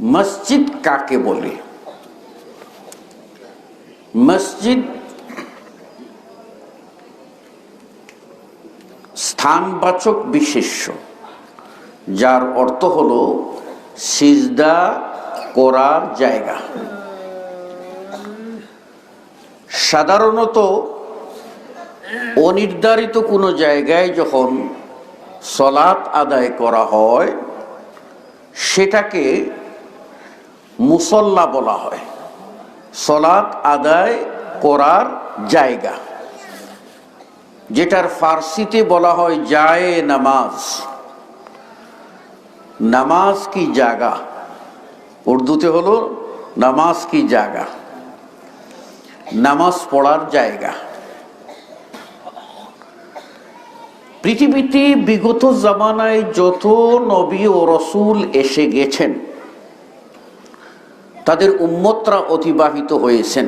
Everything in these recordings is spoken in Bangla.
মসজিদ কাকে বলে? মসজিদ স্থানবাচক বিশেষ্য, যার অর্থ হল সিজদা করার জায়গা। সাধারণত অনির্ধারিত কোনো জায়গায় যখন সলাৎ আদায় করা হয়, সেটাকে মুসল্লা বলা হয়। সলাৎ, আদায়, করার জায়গা। যেটার ফার্সিতে বলা হয় জায়ে নামাজ। নামাজ কি জায়গা? উর্দুতে হলো নামাজ কি জায়গা? নামাজ পড়ার জায়গা। পৃথিবীতে বিগত জামানায় যত নবী ও রসুল এসে গেছেন তাদের উম্মতরা অতিবাহিত হয়েছেন।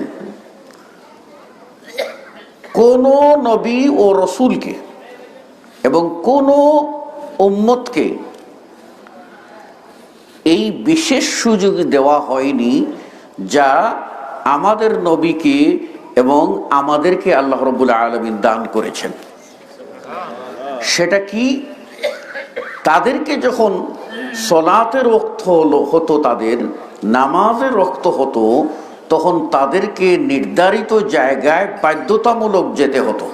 কোন নবী ও রসুলকে এবং কোন উম্মতকে এই বিশেষ সুযোগ দেওয়া হয়নি যা আমাদের নবীকে এবং আমাদেরকে আল্লাহ রবুল্লা আলমিন দান করেছেন। সেটা কি? তাদেরকে যখন সলাতের রক্ত হলো, হতো তাদের নামাজের রক্ত হতো, তখন তাদেরকে নির্ধারিত জায়গায় বাধ্যতামূলক যেতে হতো।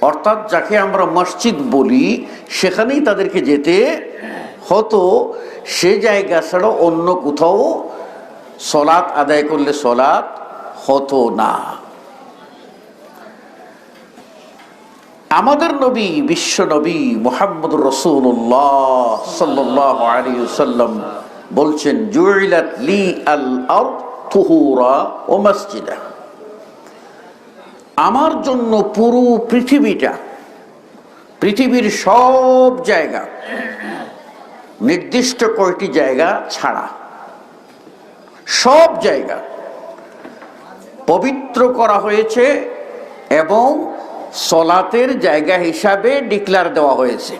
অর্থাৎ যাকে আমরা মসজিদ বলি, সেখানেই তাদেরকে যেতে হতো। সে জায়গা ছাড়া অন্য কোথাও সলাৎ আদায় করলে সলাৎ হতো না। আমাদের নবী, বিশ্ব নবী মোহাম্মদ রসুল্লাহ সাল্লাহ আলী সাল্লাম বলছেন লি আল ও মসজিদা। আমার জন্য পুরো পৃথিবীটা, পৃথিবীর সব জায়গা, নির্দিষ্ট কয়টি জায়গা ছাড়া, সব জায়গা পবিত্র করা হয়েছে এবং সলাতের জায়গা হিসাবে ডিক্লার দেওয়া হয়েছে।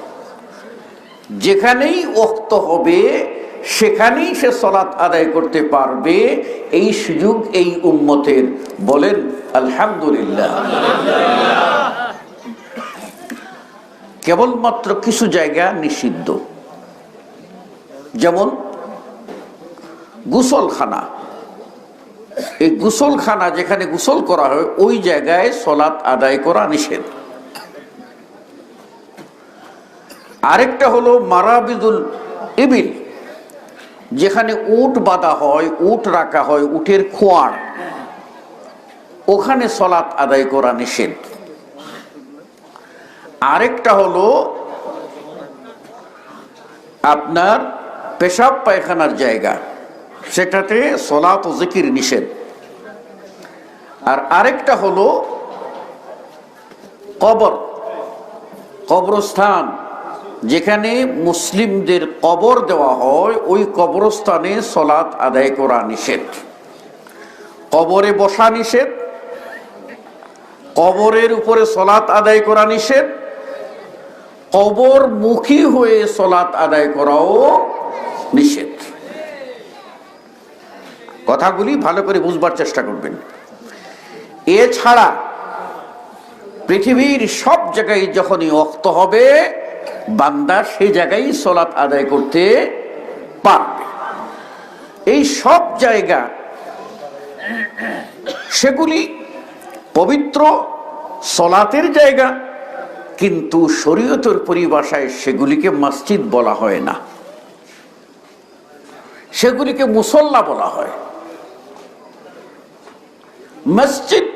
যেখানেই অক্ত হবে সেখানেই সে সলাৎ আদায় করতে পারবে। এই সুযোগ এই উম্মতের। বলেন, আলহামদুলিল্লাহ। কেবলমাত্র কিছু জায়গা নিষিদ্ধ। যেমন গুসলখানা। এই গুসলখানা যেখানে গুসল করা হয়, ওই জায়গায় সলাৎ আদায় করা নিষেধ। আরেকটা হলো মারাবিদুল ইবিল। যেখানে উট বাঁধা হয়, উট রাখা হয়, উটের খোয়ার, ওখানে সলাৎ আদায় করা নিষেধ। আরেকটা হলো, আপনার পেশাব পায়খানার জায়গা, সেটাতে সলাত ও জিকির নিষেধ। আর আরেকটা হলো, কবর, কবরস্থান, যেখানে মুসলিমদের কবর দেওয়া হয়, ওই কবরস্থানে সলাৎ আদায় করা নিষেধ। কবরে বসা নিষেধ, কবরের উপরে সলাৎ আদায় করা নিষেধ কবর মুখী হয়ে সলাৎ আদায় করাও নিষেধ। কথাগুলি ভালো করে বুঝবার চেষ্টা করবেন। এছাড়া পৃথিবীর সব জায়গায় যখনই অক্ত হবে বান্দা সেই জায়গায় সলাৎ আদায় করতে পারবে। এই সব জায়গা, সেগুলি পবিত্র সলাতের জায়গা, কিন্তু শরীয়তের পরিভাষায় সেগুলিকে মসজিদ বলা হয় না। সেগুলিকে মুসল্লা বলা হয়। মসজিদ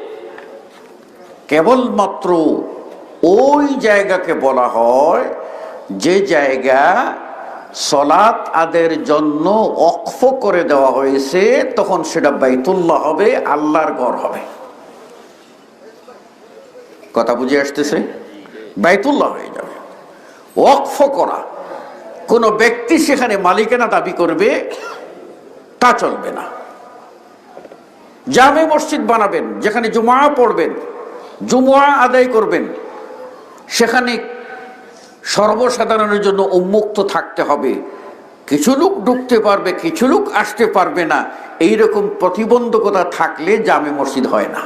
কেবলমাত্র ওই জায়গাকে বলা হয় যে জায়গা সলাৎ আদের জন্য অক্ফ করে দেওয়া হয়েছে, তখন সেটা বাইতুল্লাহ হবে, আল্লাহর ঘর হবে। কথা বুঝে আসতেছে? বাইতুল্লাহ হয়ে যাবে। ওয়াকফ করা। কোনো ব্যক্তি সেখানে মালিকানা দাবি করবে, তা চলবে না। জামে মসজিদ বানাবেন, যেখানে জুমা পড়বেন জুমা আদায় করবেন, সেখানে সর্বসাধারণের জন্য উন্মুক্ত থাকতে হবে। কিছু লোক ঢুকতে পারবে, কিছু লোক আসতে পারবে না। এই রকম প্রতিবন্ধকতা থাকলে জামে মসজিদ হয় না।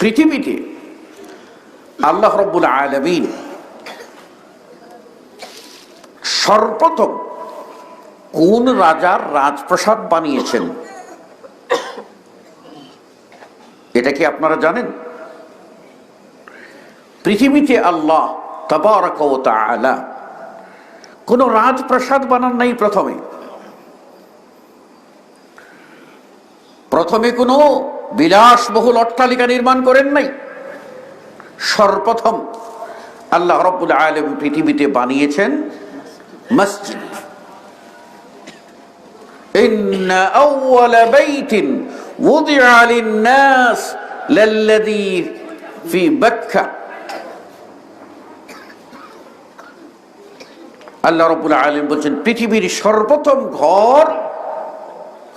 পৃথিবীতে আল্লাহ রব্বুল আলমিন সর্বপ্রথম কোন রাজার রাজপ্রাসাদ বানিয়েছেন? এটা কি আপনারা জানেন? পৃথিবীতে আল্লাহ তবারক ও তাআলা কোন রাজপ্রাসাদ বানান নাই প্রথমে প্রথমে কোনো বিলাসবহুল অট্টালিকা নির্মাণ করেন নাই সর্বপ্রথম আল্লাহ রব্বুল আলম পৃথিবীতে বানিয়েছেন মসজিদ إن أول بيت وضع للناس للذي في بكة আল্লাহ রবুল আলম বলছেন, পৃথিবীর সর্বপ্রথম ঘর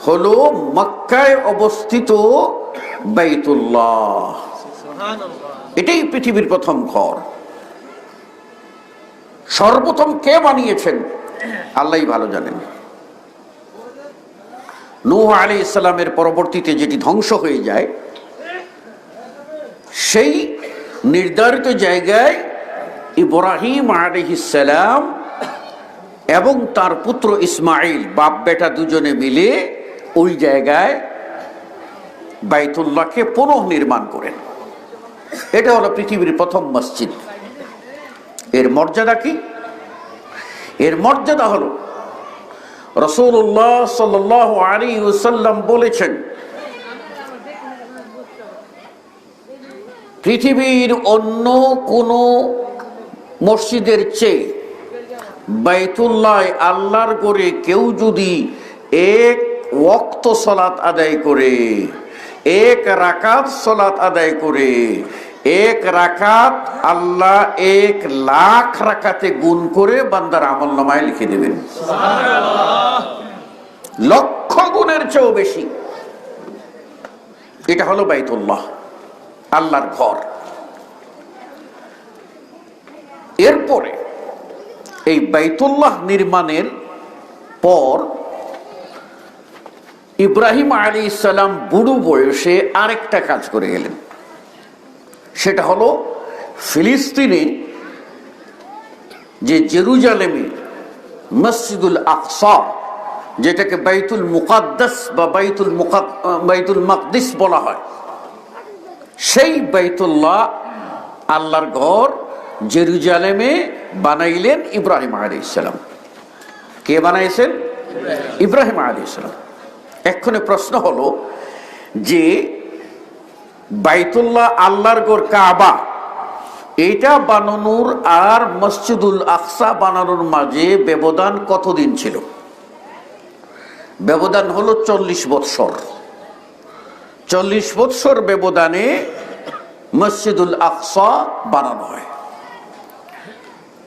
হলো মক্কায় অবস্থিত বাইতুল্লাহ। এটাই পৃথিবীর প্রথম ঘর। সর্বপ্রথম কে বানিয়েছেন? আল্লাহই ভালো জানেন। নূহ আলী ইসলামের পরবর্তীতে যেটি ধ্বংস হয়ে যায়, সেই নির্ধারিত জায়গায় ইব্রাহিম আলিহিসাল্লাম এবং তার পুত্র ইসমাইল বাপ বেটা দুজনে মিলে ওই জায়গায় বাইতুল্লাহকে পুনঃ নির্মাণ করেন। এটা হলো পৃথিবীর প্রথম মসজিদ। এর মর্যাদা কি? এর মর্যাদা হলো রসুল্লাহ সাল আলী সাল্লাম বলেছেন, পৃথিবীর অন্য কোনো মসজিদের চেয়ে বাইতুল্লাহ আল্লাহর করে কেউ যদি এক ওক্ত সলাত আদায় করে এক রাকাত সলাত আদায় করে এক রাকাত আল্লাহ এক লাখ রাকাতে গুণ করে বান্দার আমল নামায় লিখে দেবেন। লক্ষ গুণের চেয়েও বেশি। এটা হলো বাইতুল্লাহ আল্লাহর ঘর। এরপরে এই বাইতুল্লাহ নির্মাণের পর ইব্রাহিম আলী ইসালাম বুড়ো বয়সে আরেকটা কাজ করে গেলেন। সেটা হলো ফিলিস্তিনে যে জেরুজালেমে মসজিদুল আকসা, যেটাকে বাইতুল মুকাদ্দাস বা বাইতুল বাইতুল মকদিস বলা হয়, সেই বাইতুল্লাহ আল্লাহর ঘর জেরুজালেমে বানাইলেন ইব্রাহিম আলী ইসলাম কে বানাইছেন? ইব্রাহিম আলী ইসলাম এক্ষণে প্রশ্ন হলো যে বাইতুল্লাহ আল্লাহর গোর কাবা, এইটা বানানোর আর মসজিদুল আকসা বানানোর মাঝে ব্যবধান কতদিন ছিল? ব্যবধান হলো চল্লিশ বৎসর। চল্লিশ বৎসর ব্যবধানে মসজিদুল আকসা বানানো হয়।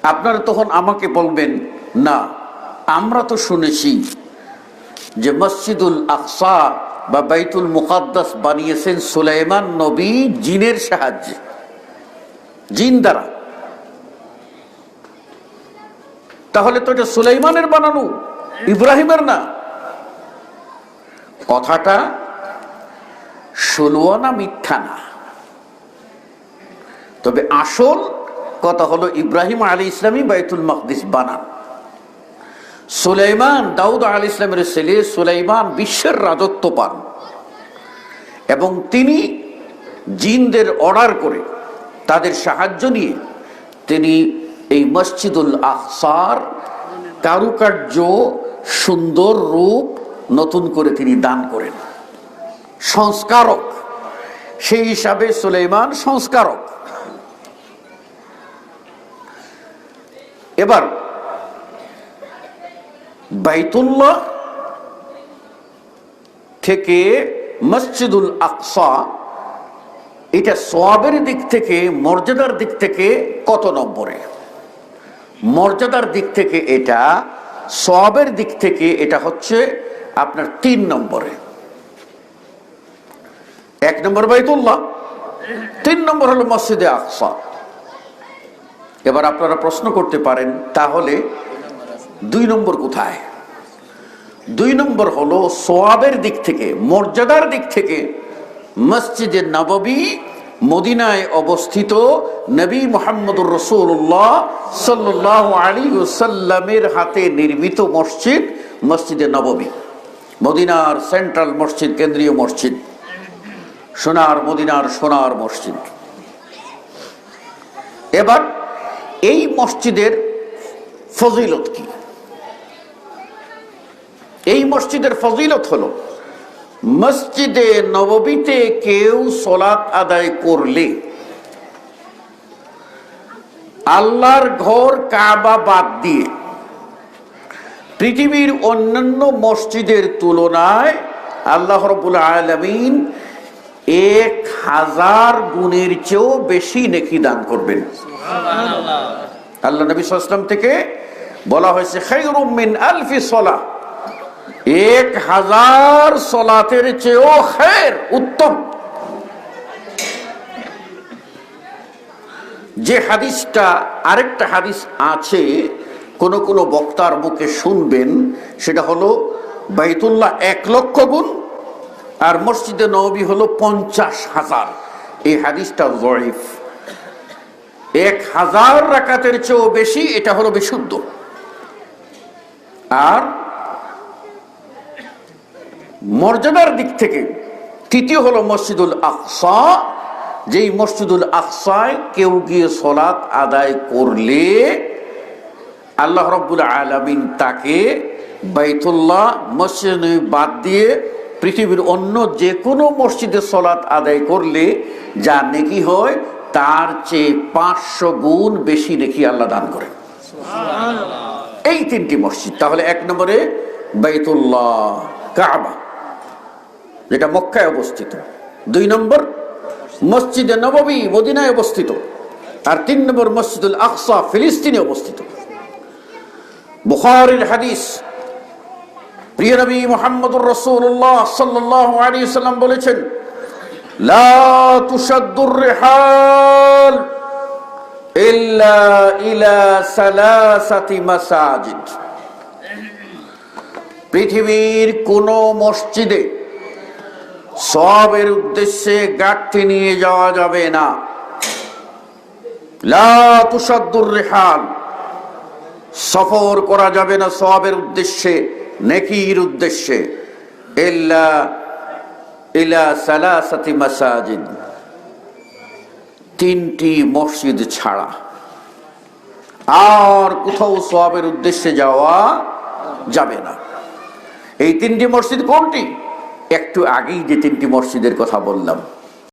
আপনারা তখন আমাকে বলবেন, না, আমরা তো শুনেছি যে মসজিদুল আকসা বা বাইতুল মুকাদ্দাস বানিয়েছেন সুলাইমান নবী জিনের সাহায্যে, জিন দ্বারা। তাহলে তো এটা সুলাইমানের বানানো, ইব্রাহিমের না? কথাটা ষোলো না মিথ্যা না। তবে আসল কথা হলো ইব্রাহিম আলী ইসলামী বাইতুল মকদিস বানান। সুলাইমান, দাউদ আলী ইসলামের ছেলে সুলাইমান বিশ্বের রাজত্ব পান। এবং তিনি জিনদের অর্ডার করে তাদের সাহায্য নিয়ে তিনি এই মসজিদুল আহসার কারুকার্য, সুন্দর রূপ নতুন করে তিনি দান করেন। সংস্কারক। সেই হিসাবে সুলাইমান সংস্কারক। এবার, বাইতুল্লাহ থেকে মসজিদুল আকসা, এটা সোয়াবের দিক থেকে, মর্যাদার দিক থেকে কত নম্বরে? মর্যাদার দিক থেকে এটা, সোয়াবের দিক থেকে এটা হচ্ছে আপনার তিন নম্বরে। এক নম্বর বাইতুল্লাহ, তিন নম্বর হলো মসজিদে আকসা। এবার আপনারা প্রশ্ন করতে পারেন, তাহলে দুই নম্বর কোথায়? দুই নম্বর হলো সোয়াবের দিক থেকে, মর্যাদার দিক থেকে মসজিদে নববী মদিনায় অবস্থিত নবী মোহাম্মদুর রসুল্লাহ সাল্লাহ আলী সাল্লামের হাতে নির্মিত মসজিদ মসজিদে নববী। মদিনার সেন্ট্রাল মসজিদ, কেন্দ্রীয় মসজিদ। সোনার, মদিনার সোনার মসজিদ। এবার এই মসজিদের ফজিলত কি? এই মসজিদের ফজিলত হলো, মসজিদে নববীতে কেউ সলাৎ আদায় করলে আল্লাহর ঘর কাবা বাদ দিয়ে পৃথিবীর অন্যান্য মসজিদের তুলনায় আল্লাহ রবুল আলমিন এক হাজার গুণের চেয়েও বেশি নেকি দান করবেন। আল্লাহ নবী সাল্লাম থেকে বলা হয়েছে খাইরুম মিন আলফি সলা এক হাজার সলাতের চেয়েও খের উত্তম। যে হাদিসটা আরেকটা হাদিস আছে কোন কোন বক্তার মুখে শুনবেন সেটা হলো বাইতুল্লাহ এক লক্ষ গুণ আর মসজিদে নবী হলো পঞ্চাশ হাজার। এই হাদিসটা জয়ীফ এক হাজার রাকাতের চেয়েও বেশি এটা হলো বিশুদ্ধ। আর মর্যাদার দিক থেকে তৃতীয় হলো মসজিদুল আকসা। যেই মসজিদুল আকসায় কেউ গিয়ে সলাৎ আদায় করলে আল্লাহ রব্বুল আলমিন তাকে বাইতুল্লাহ মসজিদ বাদ দিয়ে পৃথিবীর অন্য যে কোনো মসজিদে সলাৎ আদায় করলে যা নেকি হয় তার চেয়ে পাঁচশো গুণ বেশি নেকি আল্লাহ দান করেন। এই তিনটি মসজিদ। তাহলে এক নম্বরে বাইতুল্লাহ কাবা যেটা মক্কায় অবস্থিত। দুই নম্বর মসজিদে নববী মদিনায় অবস্থিত। আর তিন নম্বর মসজিদুল আকসা ফিলিস্তিনে অবস্থিত। বুখারির হাদিস প্রিয় নবী মোহাম্মদুর রসুল্লাহ সাল্লাহ আলী সাল্লাম বলেছেন, লা তুষাদ্দুর রিহাল ইল্লা ইলা সালাসাতি মাসাজিদ। পৃথিবীর কোন মসজিদে সবের উদ্দেশ্যে গাঠটি নিয়ে যাওয়া যাবে না। লা তুষাদ্দুর রিহাল সফর করা যাবে না সবের উদ্দেশ্যে। নেকির উদ্দেশ্যে তিনটি মসজিদ ছাড়া। আর কোথাও সবের উদ্দেশ্যে যাওয়া যাবে না। এই তিনটি মসজিদ কোনটি? একটু আগেই যে তিনটি মসজিদের কথা বললাম।